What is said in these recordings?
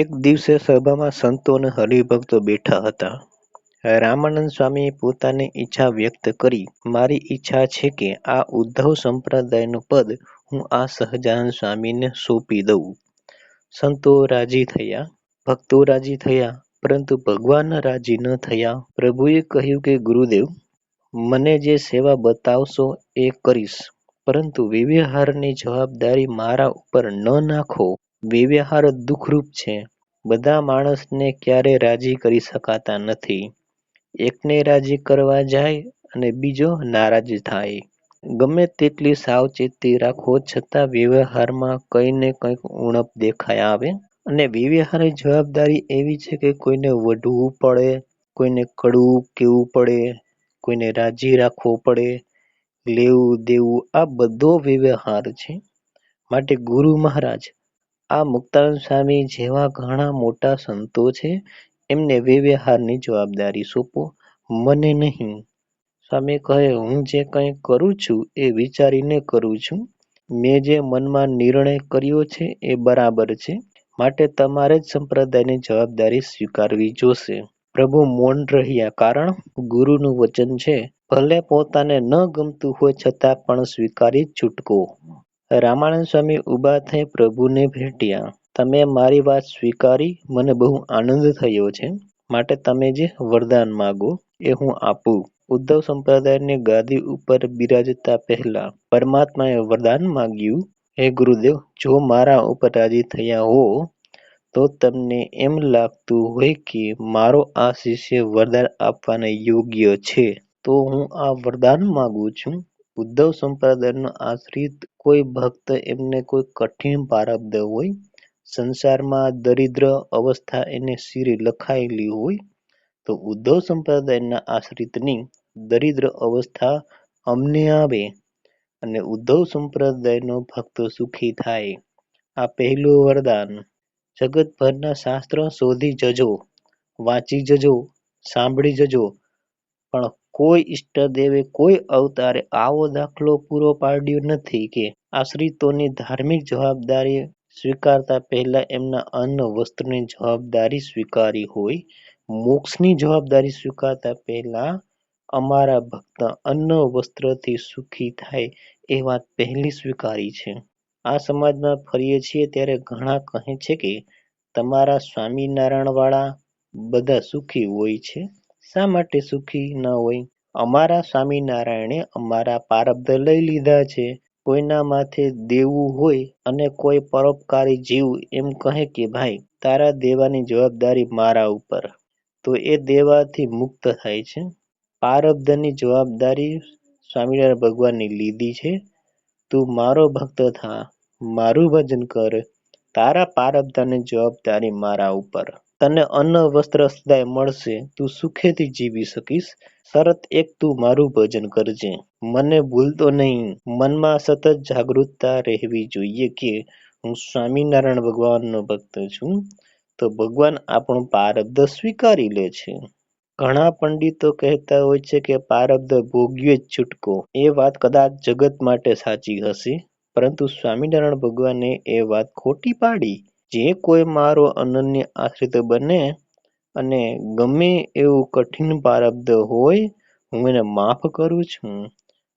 એક દિવસે સભામાં સંતો અને હરિભક્તો બેઠા હતા. રામાનંદ સ્વામીએ પોતાની ઈચ્છા વ્યક્ત કરી મારી ઈચ્છા છે કે આ ઉદ્ધવ સંપ્રદાયનું પદ હું આ સહજાનંદ સ્વામીને સોંપી દઉં. સંતો રાજી થયા, ભક્તો રાજી થયા, પરંતુ ભગવાન રાજી ન થયા. પ્રભુએ કહ્યું કે ગુરુદેવ, મને જે સેવા બતાવશો એ કરીશ, પરંતુ વ્યવહારની જવાબદારી મારા ઉપર ન નાખો. વ્યવહાર દુઃખરૂપ છે. બધા માણસને ક્યારેય રાજી કરી શકાતા નથી. એકને રાજી કરવા જાય અને બીજો નારાજ થાય. ગમે તેટલી સાવચેતી રાખો છતાં વ્યવહારમાં કંઈ ને કંઈક ઉણપ દેખાઈ આવે. અને વ્યવહારની જવાબદારી એવી છે કે કોઈને વઢવું પડે, કોઈને કડવું કેવું પડે, કોઈને રાજી રાખવો પડે, લેવું દેવું આ બધો વ્યવહાર છે. માટે ગુરુ મહારાજ, આ મુક્તાનંદ સ્વામી જેવા ઘણા મોટા સંતો છે એમને વ્યવહારની જવાબદારી સોંપો, મને નહીં. સ્વામી કહે હું જે કંઈ કરું છું એ વિચારીને કરું છું. મેં જે મનમાં નિર્ણય કર્યો છે એ બરાબર છે. માટે તમારે જ સંપ્રદાયની જવાબદારી સ્વીકારવી જોશે. પ્રભુ મૌન રહ્યા કારણ ગુરુનું વચન છે ભલે પોતાને ન ગમતું હોય છતાં પણ સ્વીકારી છૂટકો. રામાનંદ સ્વામી ઊભા થઈ પ્રભુને ભેટ્યા. તમે મારી વાત સ્વીકારી, મને બહુ આનંદ થયો છે. માટે તમે જે વરદાન માગો, એ હું આપું. ઉદ્ધવ સંપ્રદાયની ગાદી ઉપર બિરાજતા પહેલા, પરમાત્માએ વરદાન માગ્યું હે ગુરુદેવ, જો મારા ઉપર રાજી થયા હો, તો તમને એમ લાગતું હોય કે મારો આ શિષ્ય વરદાન આપવાને યોગ્ય છે તો હું આ વરદાન માગું છું. ઉદ્ધવ સંપ્રદાયનો આશ્રિત કોઈ ભક્ત એમને કોઈ કઠિન પ્રારબ્ધ હોય, સંસારમાં દરિદ્ર અવસ્થા એને શિરે લખાયેલી હોય, તો ઉદ્ધવ સંપ્રદાયના આશ્રિતની દરિદ્ર અવસ્થા અમને આવે અને ઉદ્ધવ સંપ્રદાયનો ભક્ત સુખી થાય. આ પહેલું વરદાન. જગતભરના શાસ્ત્ર શોધી જજો, વાંચી જજો, સાંભળી જજો, પણ કોઈ ઈષ્ટદેવે કોઈ અવતારે આવો દાખલો પૂરો પાડ્યો નથી કે આશ્રિતોની ધાર્મિક જવાબદારી સ્વીકારતા પહેલા એમના અન્ન વસ્ત્રની જવાબદારી સ્વીકારી હોય. મોક્ષની જવાબદારી સ્વીકારતા પહેલા અમારા ભક્ત અન્ન વસ્ત્રથી સુખી થાય એ વાત પહેલી સ્વીકારી છે. આ સમાજમાં ફરીએ છીએ ત્યારે ઘણા કહે છે કે તમારા સ્વામિનારાયણવાળા બધા સુખી હોય છે. શા માટે સુખી ન હોય? અમારા સ્વામિનારાયણે અમારા પારબ્ધ લઈ લીધા છે. કોઈના માથે દેવું હોય અને કોઈ પરોપકારી જીવ એમ કહે કે ભાઈ તારા દેવાની જવાબદારી મારા ઉપર, તો એ દેવાથી મુક્ત થાય છે. પારબ્ધની જવાબદારી સ્વામિનારાયણ ભગવાનની લીધી છે. તું મારો ભક્ત થા, મારું ભજન કર, તારા પારબ્ધાની જવાબદારી મારા ઉપર. તને અન્ન વસ્ત્ર સદાય મળશે, તું સુખેથી જીવી શકીશ. શરત એક તું મારું ભજન કરજે. મને ભૂલતો નહીં. મનમાં સતત જાગૃતતા રહેવી જોઈએ કે હું સ્વામિનારાયણ ભગવાનનો ભક્ત છું, તો ભગવાન આપણું પારબ્ધ સ્વીકારી લે છે. ઘણા પંડિતો કહેતા હોય છે કે પારબ્ધ ભોગવ્યો જ છૂટકો. એ વાત કદાચ જગત માટે સાચી હશે, પરંતુ સ્વામિનારાયણ ભગવાને એ વાત ખોટી પાડી. જે કોઈ મારો અનન્ય આશ્રિત બને અને ગમે એવું કઠિન પ્રારબ્ધ હોય, હું એને માફ કરું છું.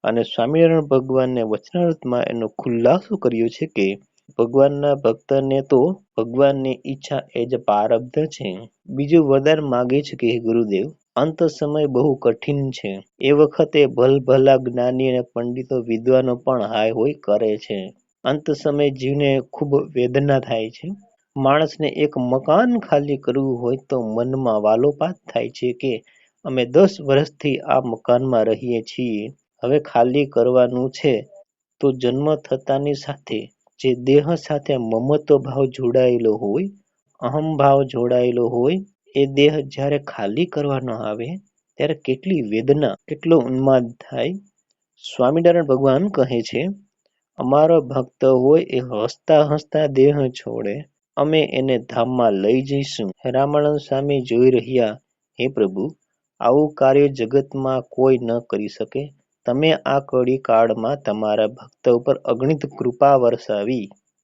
અને સ્વામિનારાયણ ભગવાને વચનામૃતમાં એનો ખુલાસો કર્યો છે કે, ભગવાનના ભક્તને તો ભગવાનની ઈચ્છા એ જ પ્રારબ્ધ છે. બીજું વરદાન માગે છે કે ગુરુદેવ, અંત સમય બહુ કઠિન છે. એ વખતે ભલભલા જ્ઞાની અને પંડિતો વિદ્વાનો પણ હાય હોય કરે છે. અંત સમયે જીવને ખૂબ વેદના થાય છે. માણસને એક મકાન ખાલી કરવું હોય તો મનમાં વાલોપાત થાય છે કે અમે દસ વર્ષથી આ મકાનમાં રહીએ છીએ, હવે ખાલી કરવાનું છે તો જન્મ થતાની સાથે જે દેહ સાથે મમતો ભાવ જોડાયેલો હોય, અહમ ભાવ જોડાયેલો હોય, એ દેહ જ્યારે ખાલી કરવાનો આવે ત્યારે કેટલી વેદના, કેટલો ઉન્માદ થાય. સ્વામિનારાયણ ભગવાન કહે છે અમારો ભક્ત હોય એ હસતા હસતા દેહ છોડે, અમે એને ધામમાં લઈ જઈશું. રામાનંદ સ્વામી જોઈ રહ્યા હે પ્રભુ આવું કાર્ય જગતમાં કોઈ ન કરી શકે. તમે આ કડી કાળમાં તમારા ભક્ત ઉપર અગણિત કૃપા વરસાવી